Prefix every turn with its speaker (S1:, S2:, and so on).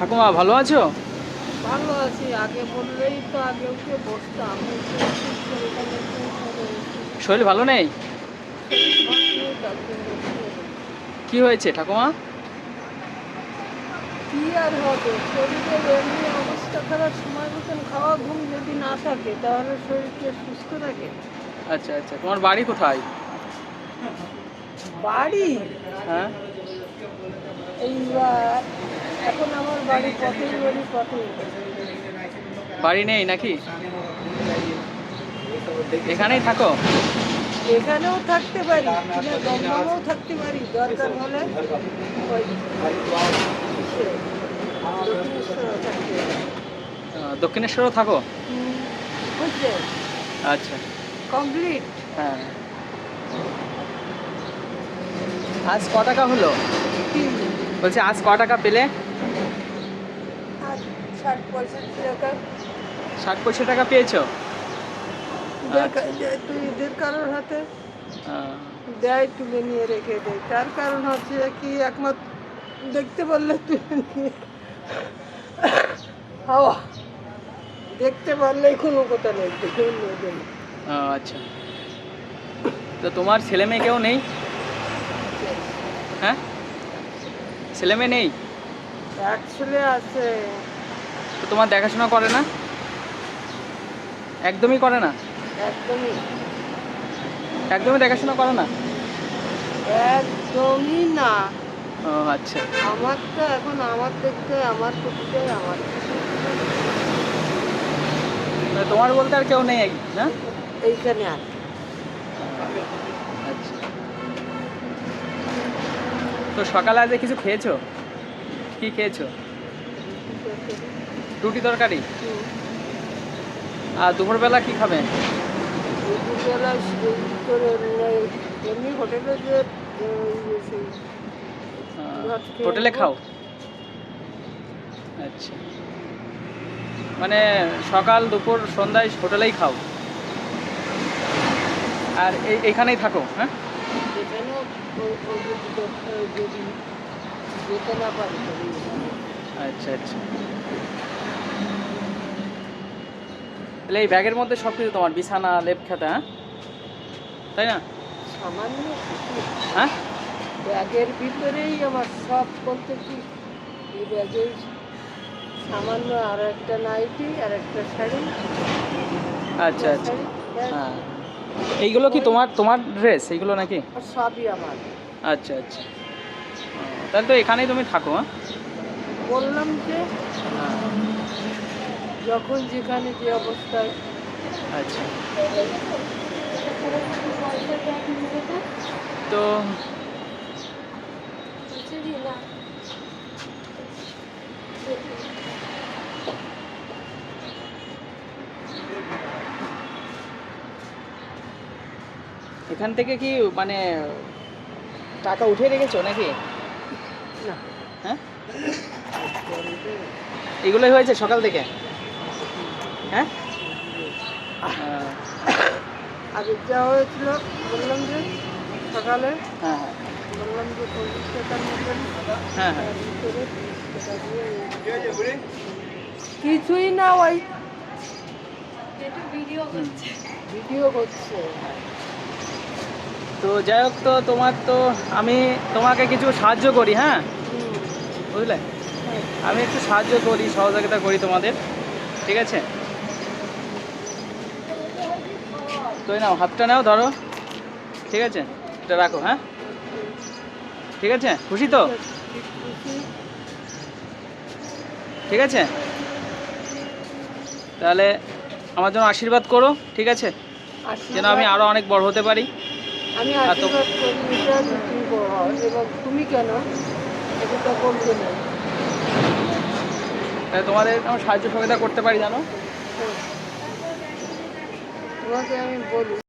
S1: ঠাকুমা ভালো আছো?
S2: ভালো আছি। আগে বললেই তো আগে উঠে বসতাম।
S1: শরীর ভালো নেই? কি হয়েছে ঠাকুমা?
S2: কি আর হবে? শরীরের এমনি অবস্থা খারাপ সময় মতন খাওয়া ঘুম যদি না থাকে তাহলে শরীরকে সুস্থ থাকে
S1: আচ্ছা আচ্ছা। তোমার বাড়ি কোথায়?
S2: বাড়ি?
S1: হ্যাঁ?
S2: এইবার এখন আমার বাড়ি পথেই বাড়ি পথেই।
S1: বাড়ি নেই নাকি? এখানেই থাকো?
S2: এখানেও থাকতে পারি দমদমেও থাকতে পারি দরকার হলে দক্ষিণেশ্বরেও
S1: থাকো?
S2: বুঝলে?
S1: আচ্ছা।
S2: কমপ্লিট?
S1: হ্যাঁ। আজ ক টাকা হলো? বলছি আজ ক টাকা পেলে?
S2: ষাট পঁয়ষট্টি টাকা
S1: পেয়েছ?
S2: তুই এদের কারোর হাতে দেয় তুলে নিয়ে রেখে দেয় তার কারণ হচ্ছে কি একমাত্র দেখতে বললে তুলে নিয়ে হাওয়া। দেখতে পারলেই কোনো কথা নেই দেখে নিয়ে
S1: আচ্ছা। তো তোমার ছেলে মেয়ে কেউ নেই? হ্যাঁ? ছেলে মেয়ে নেই?
S2: এক ছেলে আছে।
S1: তো তোমার দেখাশোনা করে না? একদমই করে না?
S2: একদমই।
S1: একদমই দেখাশোনা করে না?
S2: একদমই না।
S1: ও আচ্ছা।
S2: আমার তো এখন আমার দেখতে আমার প্রতিটাই আমার
S1: মানে তোমার বলতে আর কেউ নেই না?
S2: এইখানে আছে
S1: আচ্ছা। তো সকালে আজ কিছু খেয়েছো? কি খেয়েছো? রুটি তরকারি। আর দুপুরবেলা কি খাবে?
S2: দুপুরবেলা এমনি হোটেলে যে
S1: হোটেলে খাও? আচ্ছা। মানে সকাল দুপুর সন্ধ্যায় হোটেলেই খাও? আর এই এখানেই থাকো হ্যাঁ?
S2: যেতে না পারি
S1: আচ্ছা আচ্ছা। তাহলে এই ব্যাগের মধ্যে সব কিছু তোমার বিছানা লেপ খাতা হ্যাঁ? তাই না?
S2: সামান্য
S1: হ্যাঁ?
S2: ব্যাগের ভিতরেই আমার সব বলতে কি? এই ব্যাগেই সামান্য আর একটা নাইটি আর একটা শাড়ি।
S1: আচ্ছা আচ্ছা। হ্যাঁ। এইগুলো কি তোমার তোমার ড্রেস এইগুলো নাকি?
S2: সবই আমার।
S1: আচ্ছা আচ্ছা। তাহলে তো এখানেই তুমি থাকো হ্যাঁ?
S2: বললাম যে যখন যেখানে যে অবস্থায়।
S1: আচ্ছা। তো এখান থেকে কি মানে টাকা উঠে রেখেছো নাকি? হ্যাঁ? এগুলোই হয়েছে সকাল থেকে? হ্যাঁ?
S2: আগে যা হয়েছিল বললাম যে সকালে
S1: হ্যাঁ হ্যাঁ।
S2: বললাম যে পঁচিশ টাকার মতন
S1: হ্যাঁ হ্যাঁ।
S2: কিছুই না ওই ভিডিও করছে।
S1: তো যাই হোক তো তোমার তো আমি তোমাকে কিছু সাহায্য করি হ্যাঁ? বুঝলে। আমি একটু সাহায্য করি, সহযোগিতা করি তোমাদের, ঠিক আছে? তো এই নাও, হাতটা নাও, ধরো। ঠিক আছে? এটা রাখো হ্যাঁ? ঠিক আছে? খুশি তো? ঠিক আছে? তাহলে আমার জন্য আশীর্বাদ করো, ঠিক আছে? যেন আমি আরও অনেক বড় হতে পারি।
S2: আমি আশীর্বাদ এবং তুমি কেন? এটা বলতে
S1: তোমাদের আমার সাহায্য সহযোগিতা করতে পারি জানো?
S2: তোমাকে আমি বলি।